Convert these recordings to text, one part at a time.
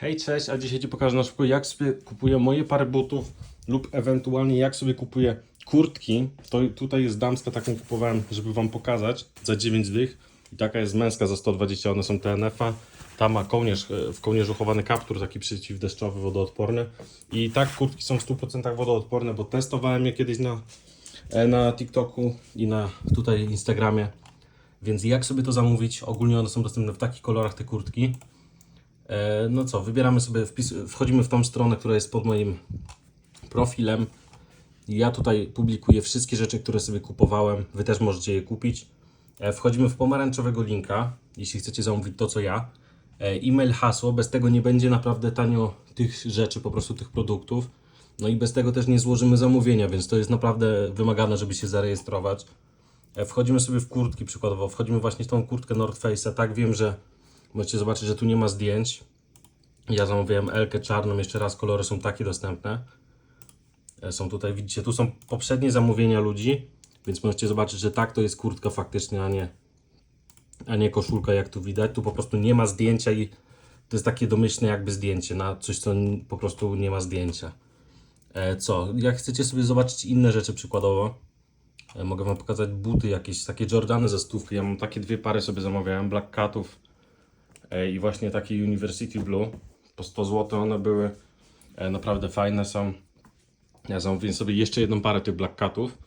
Hej, cześć, a dzisiaj Ci pokażę na szybko jak sobie kupuję moje pary butów lub ewentualnie jak sobie kupuję kurtki. To tutaj jest damska, taką kupowałem, żeby Wam pokazać, za 9 dych. I taka jest męska za 120, one są TNF-a. Ta ma kołnierz, e, w kołnierzu chowany kaptur, taki przeciwdeszczowy, wodoodporny. I tak kurtki są w 100% wodoodporne, bo testowałem je kiedyś na, e, na TikToku i na tutaj Instagramie. Więc jak sobie to zamówić? Ogólnie one są dostępne w takich kolorach, te kurtki. E, No co, wybieramy sobie, wpis, wchodzimy w tą stronę, która jest pod moim profilem. Ja tutaj publikuję wszystkie rzeczy, które sobie kupowałem. Wy też możecie je kupić. E, Wchodzimy w pomarańczowego linka, jeśli chcecie zamówić to, co ja. E, E-mail, hasło, bez tego nie będzie naprawdę tanio tych rzeczy, po prostu tych produktów. No i bez tego też nie złożymy zamówienia, więc to jest naprawdę wymagane, żeby się zarejestrować. Wchodzimy sobie w kurtki przykładowo, wchodzimy właśnie w tą kurtkę North Face'a. Tak, wiem, że możecie zobaczyć, że tu nie ma zdjęć. Ja zamówiłem Elkę czarną, jeszcze raz kolory są takie dostępne. E, Są tutaj, widzicie, tu są poprzednie zamówienia ludzi, więc możecie zobaczyć, że tak to jest kurtka faktycznie, a nie, a nie koszulka jak tu widać. Tu po prostu nie ma zdjęcia i to jest takie domyślne jakby zdjęcie na coś, co po prostu nie ma zdjęcia. E, co? Jak chcecie sobie zobaczyć inne rzeczy przykładowo, e, mogę Wam pokazać buty jakieś, takie Jordany ze stówki. Ja mam takie dwie pary sobie zamawiałem, Black Catów i właśnie takie University Blue. Po 100 zł one były, e, naprawdę fajne są. Ja zamówiłem sobie jeszcze jedną parę tych Black Catów.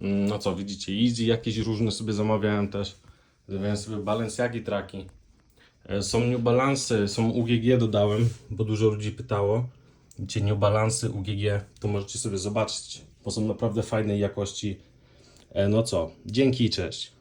Mm, No co, widzicie, Easy jakieś różne sobie zamawiałem też. Zamawiałem sobie Balenciagi traki. E, Są New Balance, są UGG dodałem, bo dużo ludzi pytało. Widzicie, New Balance, UGG, to możecie sobie zobaczyć, bo są naprawdę fajnej jakości. E, No co, dzięki i cześć.